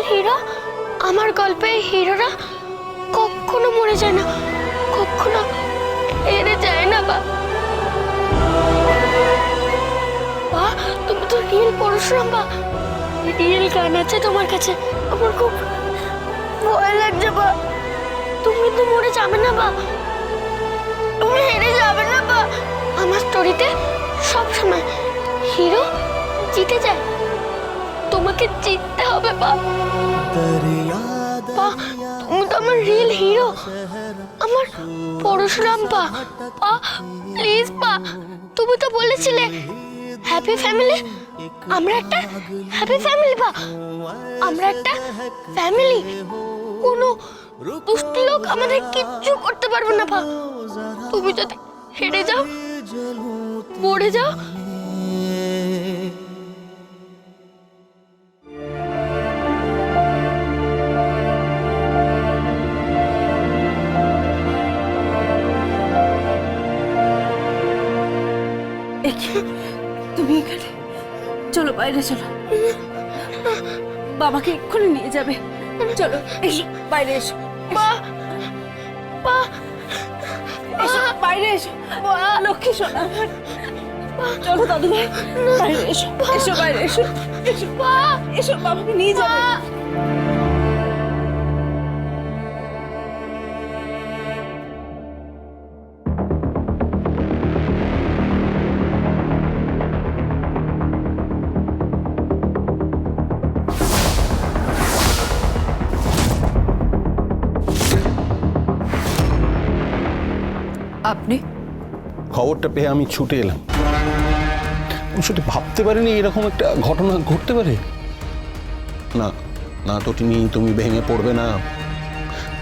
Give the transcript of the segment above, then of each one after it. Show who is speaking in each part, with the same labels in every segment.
Speaker 1: আসল হিরো? আমার গল্পে হিরোরা কখনো মরে যায় না, কখনো হেরে যায় না বা। বা, তুমি তো রিয়েল পরশুরাম বা। রিয়েল গান আছে তোমার কাছে, আমার খুব ভয় লাগছে বা। তুমি তো মরে যাবে না বা। তুমি হেরে যাবে না বা। আমার স্টোরিতে সব সময় হিরো জিতে যায়। তোমাকে জিততে হবে বা তুমি তো আমার রিয়েল হিরো আমার পরশুরাম পা প্লিজ পা তুমি তো বলেছিলে হ্যাপি ফ্যামিলি আমরা একটা হ্যাপি ফ্যামিলি পা আমরা একটা ফ্যামিলি কোনো দুষ্ট লোক আমাদের কিচ্ছু করতে পারবে না পা তুমি যদি হেরে যাও, মরে যাও
Speaker 2: তুমি এখানে। চলো বাইরে চলো। বাবাকে এক্ষুনি নিয়ে যাবে। চলো এসো বাইরে এসো। এসো বাইরে এসো। লক্ষ্মী সোনা চলো দাদু ভাই বাইরে এসো। এসো বাইরে এসো। এসো এসো বাবাকে নিয়ে যাবে।
Speaker 1: আপনি?
Speaker 3: খবরটা পেয়ে আমি ছুটে এলাম। সত্যি ভাবতে পারিনি এরকম একটা ঘটনা ঘটতে পারে। না না তো তুমি তুমি ভেঙে পড়বে না।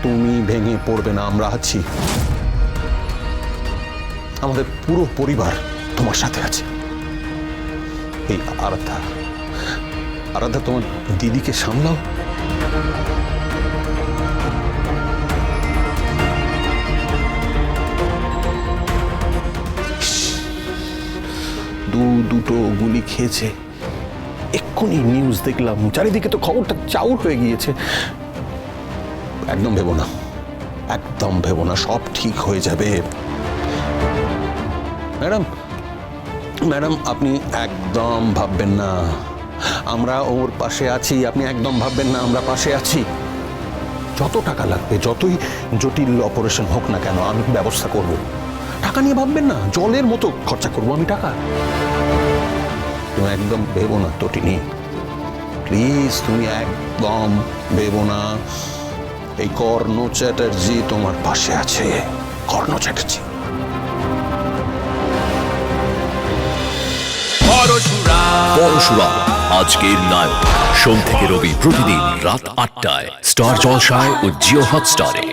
Speaker 3: তুমি ভেঙে পড়বে না, আমরা আছি। আমাদের পুরো পরিবার তোমার সাথে আছে। এই আরাধা আরাধা তোমার দিদিকে সামলাও। দুটো গুলি খেয়েছে। এক্ষুনি নিউজ দেখলাম, চারিদিকে তো খবরটা চাউর হয়ে গিয়েছে। একদম ভেবো না, একদম ভেবো না, সব ঠিক হয়ে যাবে। ম্যাডাম ম্যাডাম, আপনি একদম ভাববেন না। আমরা ওর পাশে আছি, আপনি একদম ভাববেন না, আমরা পাশে আছি। যত টাকা লাগবে, যতই জটিল অপারেশন হোক না কেন, আমি ব্যবস্থা করব। টাকা নিয়ে ভাববেন না, জলের মতো খরচা করব আমি, টাকা। একদম ভেবো না তটিনি প্লিজ তুমি একদম ভেবো না। এই কর্ণ চ্যাটার্জি তোমার পাশে আছে। কর্ণ চ্যাটার্জি।
Speaker 4: পরশুরাম আজকের নায়ক। সোম থেকে রবি প্রতিদিন রাত আটটায়। স্টার জলসায় ও জিও হটস্টারে।